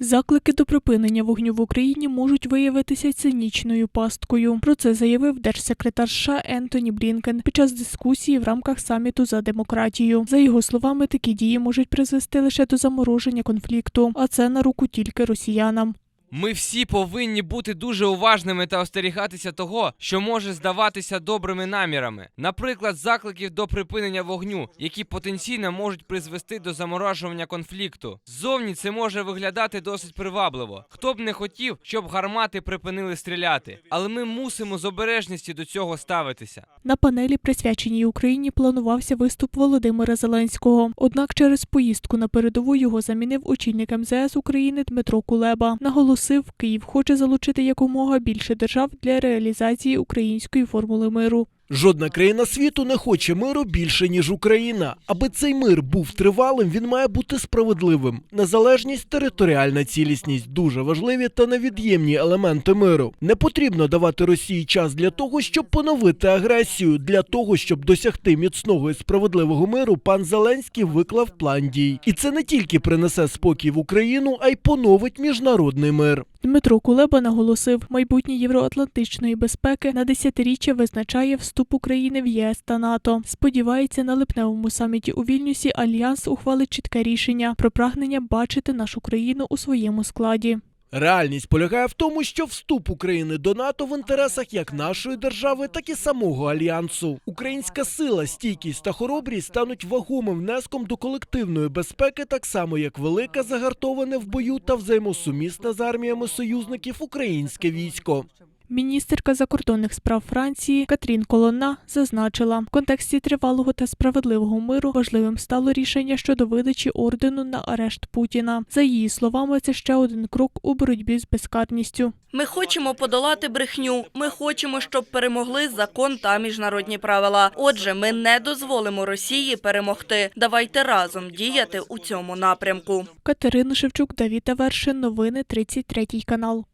Заклики до припинення вогню в Україні можуть виявитися цинічною пасткою. Про це заявив держсекретар США Ентоні Блінкен під час дискусії в рамках саміту за демократію. За його словами, такі дії можуть призвести лише до замороження конфлікту, а це на руку тільки росіянам. Ми всі повинні бути дуже уважними та остерігатися того, що може здаватися добрими намірами, наприклад, закликів до припинення вогню, які потенційно можуть призвести до заморожування конфлікту. Ззовні це може виглядати досить привабливо. Хто б не хотів, щоб гармати припинили стріляти, але ми мусимо з обережністю до цього ставитися. На панелі, присвяченій Україні, планувався виступ Володимира Зеленського. Однак через поїздку на передову його замінив очільник МЗС України Дмитро Кулеба. Наголосив, Київ хоче залучити якомога більше держав для реалізації української формули миру. Жодна країна світу не хоче миру більше ніж Україна. Аби цей мир був тривалим, він має бути справедливим. Незалежність, територіальна цілісність дуже важливі та невід'ємні елементи миру. Не потрібно давати Росії час для того, щоб поновити агресію. Для того, щоб досягти міцного і справедливого миру, пан Зеленський виклав план дій. І це не тільки принесе спокій в Україну, а й поновить міжнародний мир. Дмитро Кулеба наголосив, майбутнє євроатлантичної безпеки на десятиріччя визначає вступ України в ЄС та НАТО. Сподівається, на липневому саміті у Вільнюсі альянс ухвалить чітке рішення про прагнення бачити нашу країну у своєму складі. Реальність полягає в тому, що вступ України до НАТО в інтересах як нашої держави, так і самого альянсу. Українська сила, стійкість та хоробрість стануть вагомим внеском до колективної безпеки, так само як велике загартоване в бою та взаємосумісне з арміями союзників українське військо. Міністерка закордонних справ Франції Катрін Колонна зазначила, в контексті тривалого та справедливого миру важливим стало рішення щодо видачі ордену на арешт Путіна. За її словами, це ще один крок у боротьбі з безкарністю. Ми хочемо подолати брехню. Ми хочемо, щоб перемогли закон та міжнародні правила. Отже, ми не дозволимо Росії перемогти. Давайте разом діяти у цьому напрямку. Катерина Шевчук, Давіда Вершин, новини 33 канал.